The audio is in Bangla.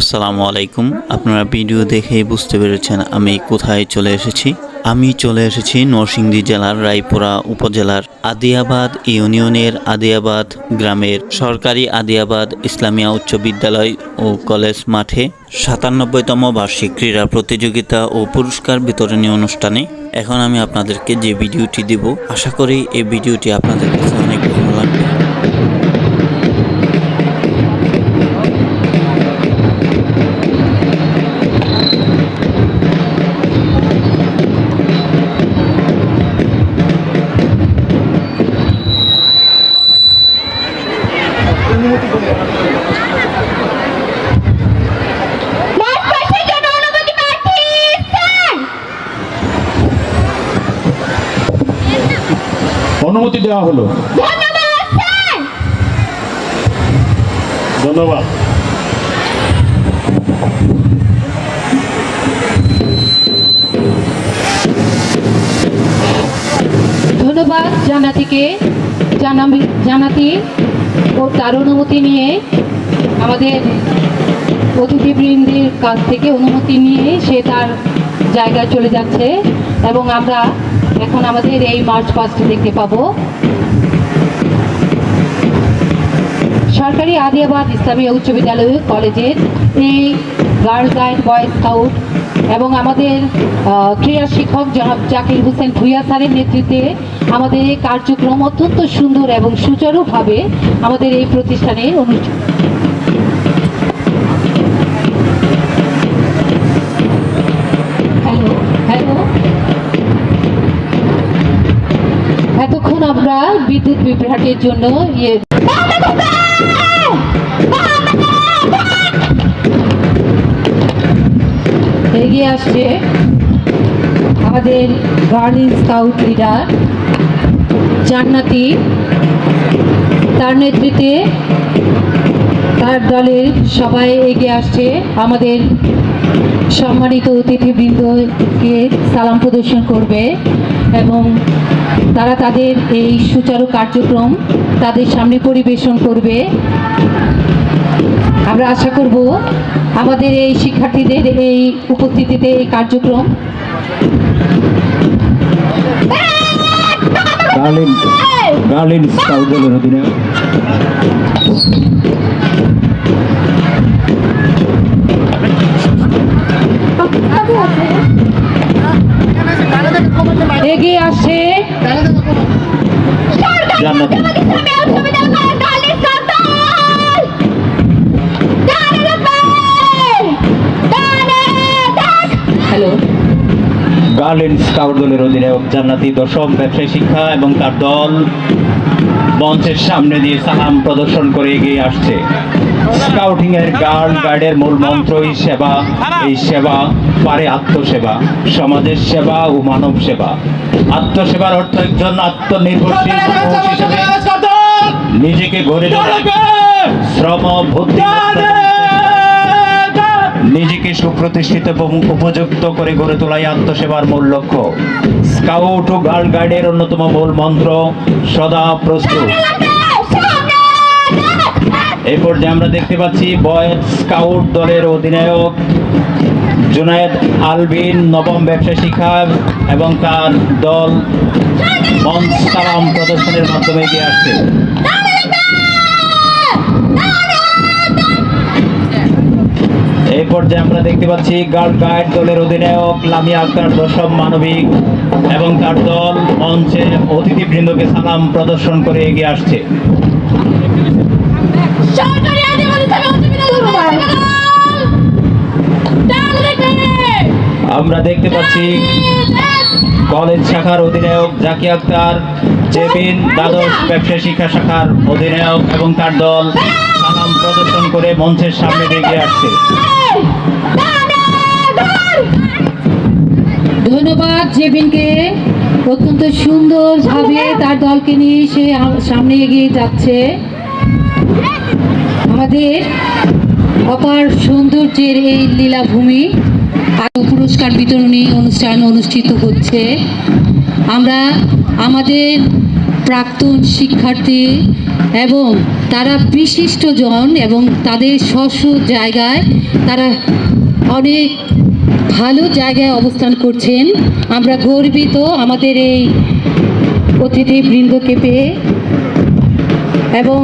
আসসালামু আলাইকুম। আপনারা ভিডিও দেখেই বুঝতে পেরেছেন আমি কোথায় চলে এসেছি। আমি চলে এসেছি নরসিংদী জেলার রায়পুরা উপজেলার আদিয়াবাদ ইউনিয়নের আদিয়াবাদ গ্রামের সরকারি আদিয়াবাদ ইসলামিয়া উচ্চ বিদ্যালয় ও কলেজ মাঠে সাতানব্বইতম বার্ষিক ক্রীড়া প্রতিযোগিতা ও পুরস্কার বিতরণী অনুষ্ঠানে এখন আমি আপনাদেরকে যে ভিডিওটি দিব, আশা করি এই ভিডিওটি আপনাদের কাছে অনেক ভালো লাগবে। অনুমতি দেওয়া হলো। ধন্যবাদ ধন্যবাদ। ধন্যবাদ জানাতিকে জানাবি জানাতি ও তার অনুমতি নিয়ে আমাদের অতিথিবৃন্দের কাছ থেকে অনুমতি নিয়ে সে তার জায়গায় চলে যাচ্ছে এবং আমরা এখন আমাদের এই মার্চ পাস্টে দেখতে পাবো। সরকারি আদিয়াবাদ ইসলামী উচ্চ বিদ্যালয় কলেজের এই গার্ল গাইড বয় স্কাউট এবং আমাদের ক্রীড়া শিক্ষক জনাব জাকির হোসেন ভুইয়া স্যারের নেতৃত্বে আমাদের এই কার্যক্রম অত্যন্ত সুন্দর এবং সুচারুভাবে আমাদের এই প্রতিষ্ঠানে হ্যালো এতক্ষণ আমরা বিদ্যুৎ বিভ্রাটের জন্য ইয়ে এগিয়ে আসছে আমাদের গার্লিং স্কাউট লিডার জান্নাতি তার নেতৃত্বে তার দলের সবাই এগিয়ে আসছে। আমাদের সম্মানিত অতিথিবৃন্দকে সালাম প্রদর্শন করবে এবং তারা তাদের এই সুচারু কার্যক্রম তাদের সামনে পরিবেশন করবে। আমরা আশা করব আমাদের এই শিক্ষার্থীদের এই উপস্থিতিতে এই কার্যক্রম গার্লিন গার্লিন স্কাউট দলের অধীনে। এগিয়ে আসছে। জান্নাতি। হ্যালো। গার্লিন স্কাউট দলের অধিনায়ক জান্নাতি দশম ব্যবসায়ী শিক্ষা এবং তার দল মঞ্চের সামনে দিয়ে সালাম প্রদর্শন করে এগিয়ে আসছে। স্কাউটিং এর গার্ড গার্ডের মূল মন্ত্রই সেবা এই সেবা পারে আত্মসেবা সমাজের সেবা ও মানব সেবা। আত্মসেবার অর্থ একজন আত্মনির্ভরশীল মানুষ হিসেবে নিজেকে গড়ে তোলা শ্রম বুদ্ধি নিজেকে সুপ্রতিষ্ঠিত এবং উপযুক্ত করে গড়ে তোলাই আত্মসেবার মূল লক্ষ্য। স্কাউট ও গার্ল গাইডের অন্যতম মূল মন্ত্র, সদা প্রস্তুত। এই পর্যায়ে আমরা দেখতে পাচ্ছি বয়েজ স্কাউট দলের অধিনায়ক জুনায়েদ আলবিন, নবম ব্যবসা শিক্ষা এবং তার দল মঞ্চ প্রদর্শনের মাধ্যমে এগিয়ে আসছে। এই পর্যায়ে আমরা দেখতে পাচ্ছি গার্ড গাইড দলের অধিনায়ক লামিয়া আক্তার দশম মানবিক এবং তার দল মঞ্চে অতিথিবৃন্দকে সালাম প্রদর্শন করে এগিয়ে আসছে। আমরা দেখতে পাচ্ছি কলেজ শাখার অধিনায়ক জাকি আক্তার জেবিন দ্বাদশ ব্যবসা শিক্ষা শাখার অধিনায়ক এবং তার দল প্রদর্শন করে মঞ্চের সামনে এগিয়ে আসছে। ধন্যবাদ জেবিনকে। অত্যন্ত সুন্দরভাবে তার দলকে নিয়ে সে সামনে এগিয়ে যাচ্ছে। আমাদের অপার সৌন্দর্যের এই লীলাভূমি আর পুরস্কার বিতরণী অনুষ্ঠান অনুষ্ঠিত হচ্ছে। আমরা আমাদের প্রাক্তন শিক্ষার্থী এবং তারা বিশিষ্ট জন এবং তাদের স্ব জায়গায় তারা অনেক ভালো জায়গায় অবস্থান করছেন। আমরা গর্বিত আমাদের এই অতিথিবৃন্দকে পেয়ে এবং